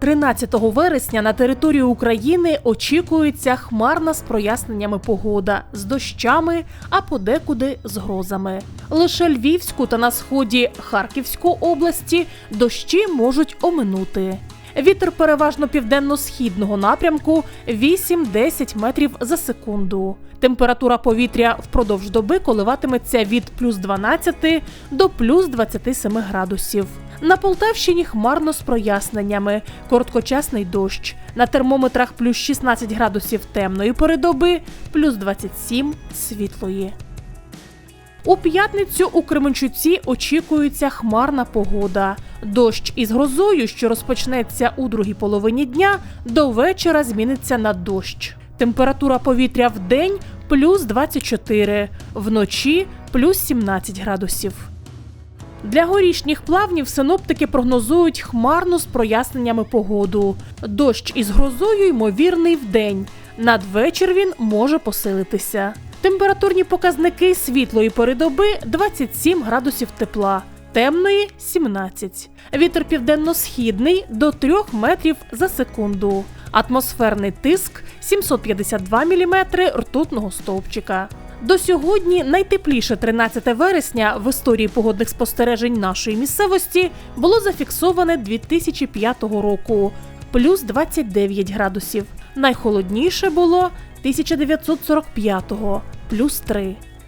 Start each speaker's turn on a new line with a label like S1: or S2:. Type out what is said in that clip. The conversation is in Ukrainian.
S1: 13 вересня на територію України очікується хмарна з проясненнями погода з дощами, а подекуди з грозами. Лише Львівську та на сході Харківської області дощі можуть оминути. Вітер переважно південно-східного напрямку 8-10 метрів за секунду. Температура повітря впродовж доби коливатиметься від плюс 12 до плюс 27 градусів. На Полтавщині хмарно з проясненнями, короткочасний дощ. На термометрах плюс 16 градусів темної пори доби, плюс 27 світлої. У п'ятницю у Кременчуці очікується хмарна погода. Дощ із грозою, що розпочнеться у другій половині дня, до вечора зміниться на дощ. Температура повітря в день плюс 24, вночі плюс 17 градусів. Для горішніх плавнів синоптики прогнозують хмарну з проясненнями погоду. Дощ із грозою ймовірний вдень. Надвечір він може посилитися. Температурні показники світлої пори доби 27 градусів тепла, темної 17. Вітер південно-східний до 3 метрів за секунду. Атмосферний тиск 752 мм ртутного стовпчика. До сьогодні найтепліше 13 вересня в історії погодних спостережень нашої місцевості було зафіксоване 2005 року плюс 29 градусів. Найхолодніше було 1945-го плюс 3.